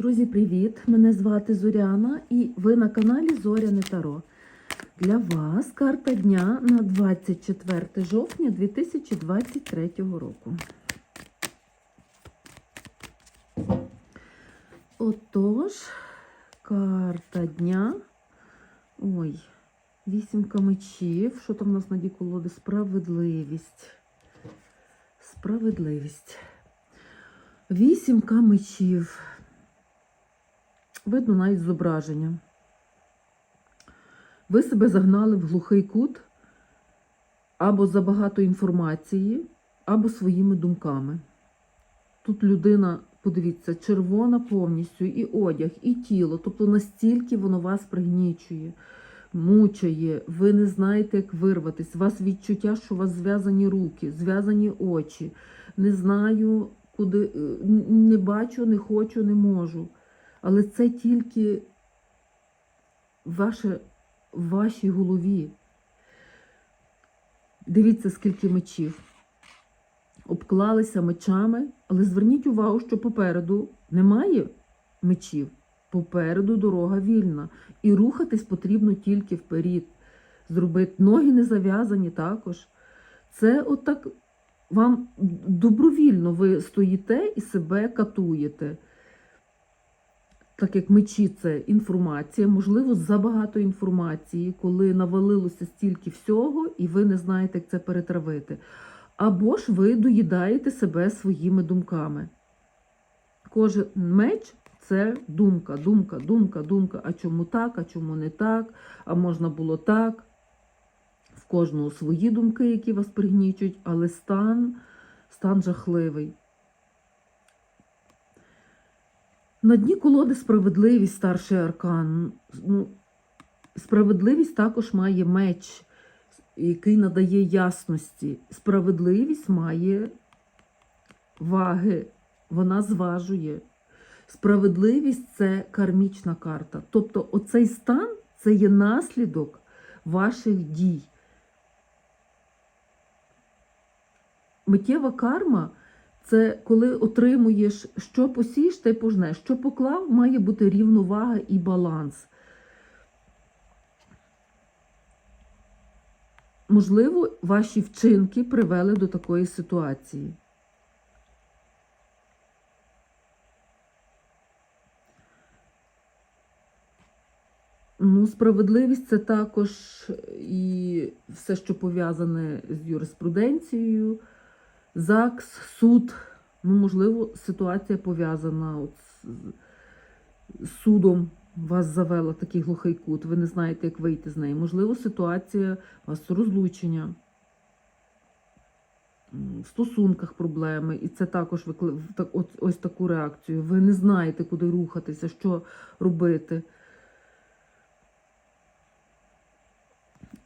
Друзі, привіт! Мене звати Зоряна і ви на каналі Зоряне Таро. Для вас карта дня на 24 жовтня 2023 року. Отож, карта дня. Ой, вісімка мечів. Що там у нас на дні колоди? Справедливість. Справедливість. Вісімка мечів. Видно навіть зображення. Ви себе загнали в глухий кут або забагато інформації, або своїми думками. Тут людина, подивіться, червона повністю, і одяг, і тіло. Тобто настільки воно вас пригнічує, мучає, ви не знаєте, як вирватися. У вас відчуття, що у вас зв'язані руки, зв'язані очі. Не знаю, куди, е, не бачу, не хочу, не можу. Але це тільки ваше, в вашій голові. Дивіться, скільки мечів. Обклалися мечами, але зверніть увагу, що попереду немає мечів. Попереду дорога вільна. І рухатись потрібно тільки вперед. Зробити ноги не зав'язані також. Це отак вам добровільно ви стоїте і себе катуєте так як мечі це інформація, можливо, забагато інформації, коли навалилося стільки всього, і ви не знаєте, як це перетравити. Або ж ви доїдаєте себе своїми думками. Кожен меч це думка, думка, думка, думка. А чому так, а чому не так, а можна було так. В кожного свої думки, які вас пригнічують, але стан, стан жахливий. На дні колоди справедливість старший аркан. Ну, Справедливість також має меч, який надає ясності. Справедливість має ваги, вона зважує. Справедливість це кармічна карта. Тобто оцей стан це є наслідок ваших дій. Миттєва карма це коли отримуєш, що посієш, те пожнеш. Що поклав, має бути рівновага і баланс. Можливо, ваші вчинки привели до такої ситуації. Ну, справедливість це також і все, що пов'язане з юриспруденцією. ЗАГС, суд, ну, можливо, ситуація пов'язана з, судом. Вас завела такий глухий кут, ви не знаєте, як вийти з неї. Можливо, ситуація у вас розлучення, в стосунках проблеми, і це також ось, ось таку реакцію. Ви не знаєте, куди рухатися, що робити.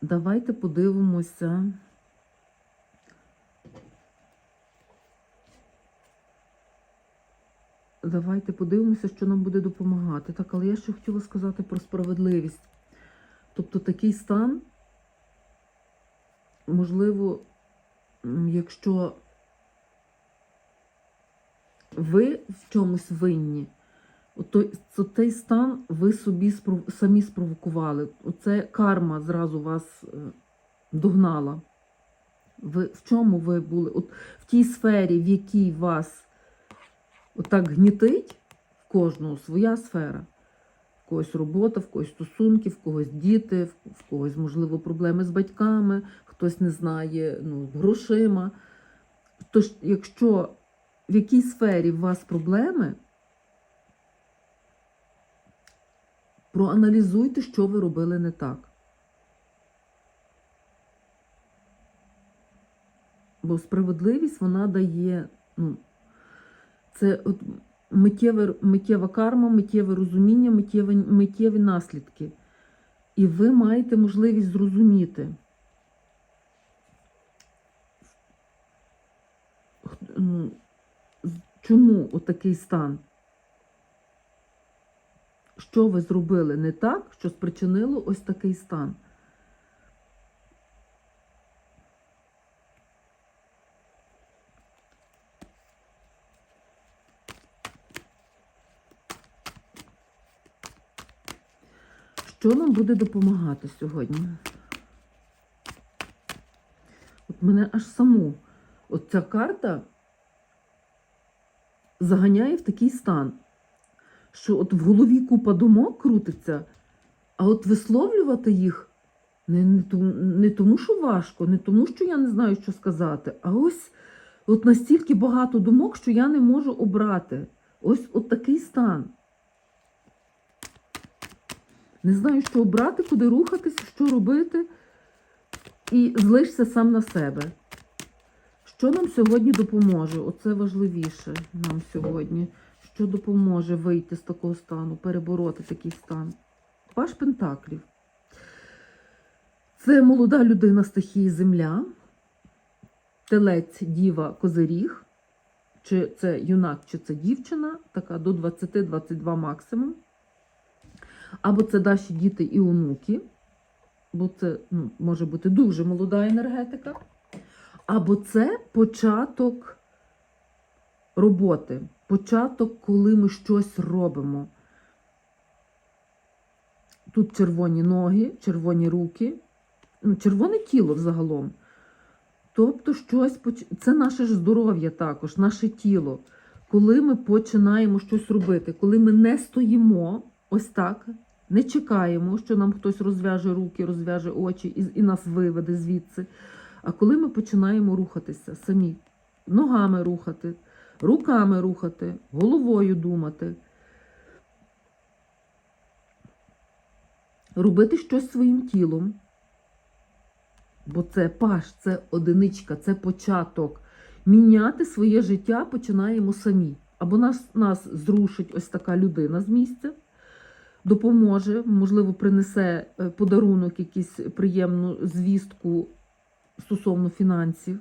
Давайте подивимося. Давайте подивимося, що нам буде допомагати. Так, але я ще хотіла сказати про справедливість. Тобто такий стан, можливо, якщо ви в чомусь винні, то, той стан ви собі спров... самі спровокували. Оце карма зразу вас е, догнала. Ви, В чому ви були? От В тій сфері, в якій вас отак гнітить в кожного своя сфера. В когось робота, в когось стосунки, в когось діти, в когось, можливо, проблеми з батьками, хтось не знає ну, грошима. Тож, якщо в якій сфері у вас проблеми, проаналізуйте, що ви робили не так. Бо справедливість вона дає. ну, це от миттєве, миттєва карма, миттєве розуміння, миттєві, миттєві наслідки. І ви маєте можливість зрозуміти, ну, чому отакий стан? Що ви зробили не так, що спричинило ось такий стан? Що нам буде допомагати сьогодні? От мене аж саму от ця карта заганяє в такий стан, що от в голові купа думок крутиться, а от висловлювати їх не, не, тому, не тому, що важко, не тому, що я не знаю, що сказати, а ось от настільки багато думок, що я не можу обрати. Ось от такий стан. Не знаю, що обрати, куди рухатися, що робити, і злишся сам на себе. Що нам сьогодні допоможе? Оце важливіше нам сьогодні. Що допоможе вийти з такого стану, перебороти такий стан? Паш Пентаклів. Це молода людина стихії Земля, телець, діва, козиріг, чи це юнак, чи це дівчина, така до 20-22 максимум. Або це наші діти і онуки, бо це ну, може бути дуже молода енергетика. Або це початок роботи, початок, коли ми щось робимо. Тут червоні ноги, червоні руки, ну, червоне тіло взагалом. Тобто, щось це наше ж здоров'я також, наше тіло. Коли ми починаємо щось робити, коли ми не стоїмо ось так, не чекаємо, що нам хтось розв'яже руки, розв'яже очі і, і нас виведе звідси. А коли ми починаємо рухатися самі, ногами рухати, руками рухати, головою думати, робити щось своїм тілом, бо це паш, це одиничка, це початок. Міняти своє життя починаємо самі. Або нас, нас зрушить ось така людина з місця, допоможе, можливо, принесе е, подарунок, якусь приємну звістку стосовно фінансів.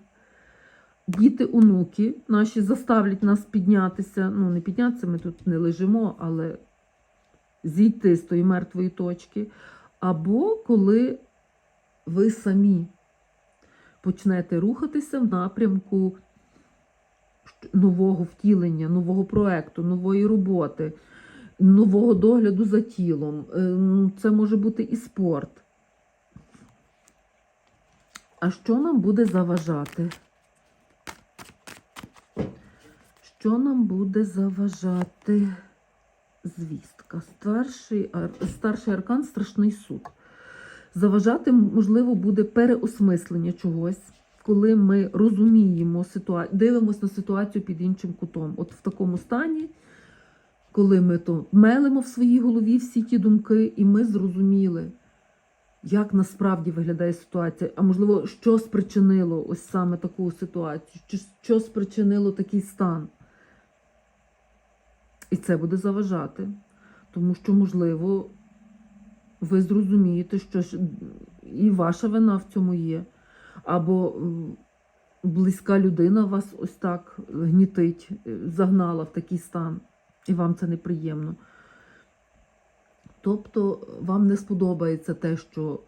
Діти, онуки наші заставлять нас піднятися. Ну, не піднятися, ми тут не лежимо, але зійти з тої мертвої точки. Або коли ви самі почнете рухатися в напрямку нового втілення, нового проекту, нової роботи, нового догляду за тілом. Ем, Це може бути і спорт. А що нам буде заважати? Що нам буде заважати звістка? Старший, старший аркан страшний суд. Заважати, можливо, буде переосмислення чогось, коли ми розуміємо ситуацію, дивимося на ситуацію під іншим кутом. От в такому стані, коли ми то мелимо в своїй голові всі ті думки, і ми зрозуміли, як насправді виглядає ситуація, а можливо, що спричинило ось саме таку ситуацію, чи що спричинило такий стан. І це буде заважати, тому що, можливо, ви зрозумієте, що і ваша вина в цьому є, або близька людина вас ось так гнітить, е, загнала в такий стан, і вам це неприємно. Тобто вам не сподобається те, що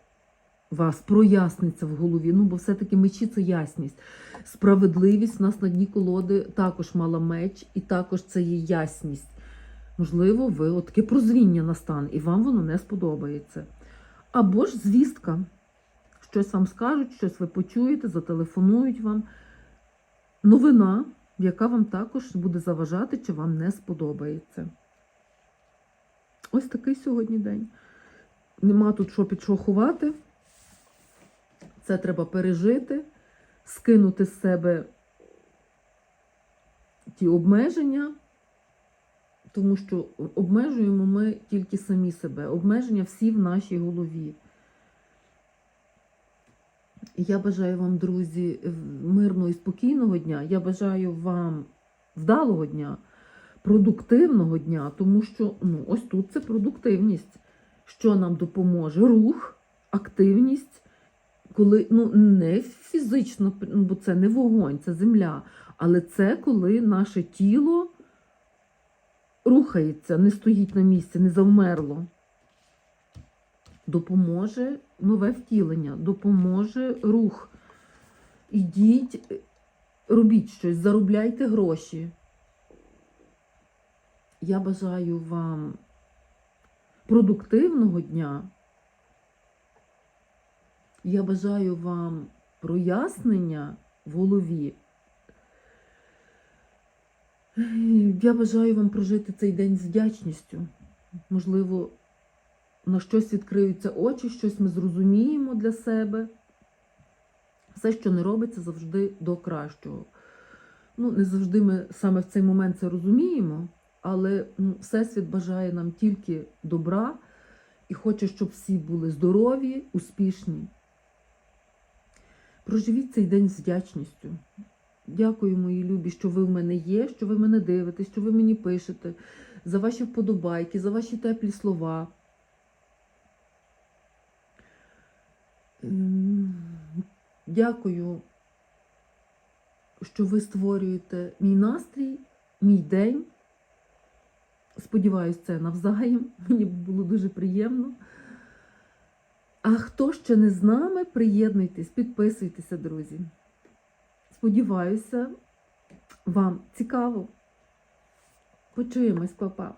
вас проясниться в голові. Ну, бо все-таки мечі це ясність. Справедливість у нас на дні колоди також мала меч, і також це є ясність. Можливо, ви от таке прозріння настане, і вам воно не сподобається. Або ж звістка. Щось вам скажуть, щось ви почуєте, зателефонують вам. Новина, яка вам також буде заважати, чи вам не сподобається. Ось такий сьогодні день. Нема тут що під що ховати. Це треба пережити, скинути з себе ті обмеження, тому що обмежуємо ми тільки самі себе. Обмеження всі в нашій голові. Я бажаю вам, друзі, мирного і спокійного дня. Я бажаю вам вдалого дня, продуктивного дня, тому що ну, ось тут це продуктивність, що нам допоможе рух, активність, коли ну, не фізично, ну, бо це не вогонь, це земля, але це коли наше тіло рухається, не стоїть на місці, не завмерло. Допоможе нове втілення, допоможе рух. Ідіть, робіть щось, заробляйте гроші. Я бажаю вам продуктивного дня, Я бажаю вам прояснення в голові. Я бажаю вам прожити цей день з вдячністю. Можливо, на щось відкриються очі, щось ми зрозуміємо для себе. Все, що не робиться, завжди до кращого. Ну, не завжди ми саме в цей момент це розуміємо, але ну, Всесвіт бажає нам тільки добра і хоче, щоб всі були здорові, успішні. Проживіть цей день з вдячністю. Дякую, мої любі, що ви в мене є, що ви мене дивитесь, що ви мені пишете, за ваші вподобайки, за ваші теплі слова. Дякую, що ви створюєте мій настрій, мій день. Сподіваюсь, це навзаєм. Мені було дуже приємно. А хто ще не з нами, приєднуйтесь, підписуйтеся, друзі. Сподіваюся, вам цікаво. Почуємось, папа.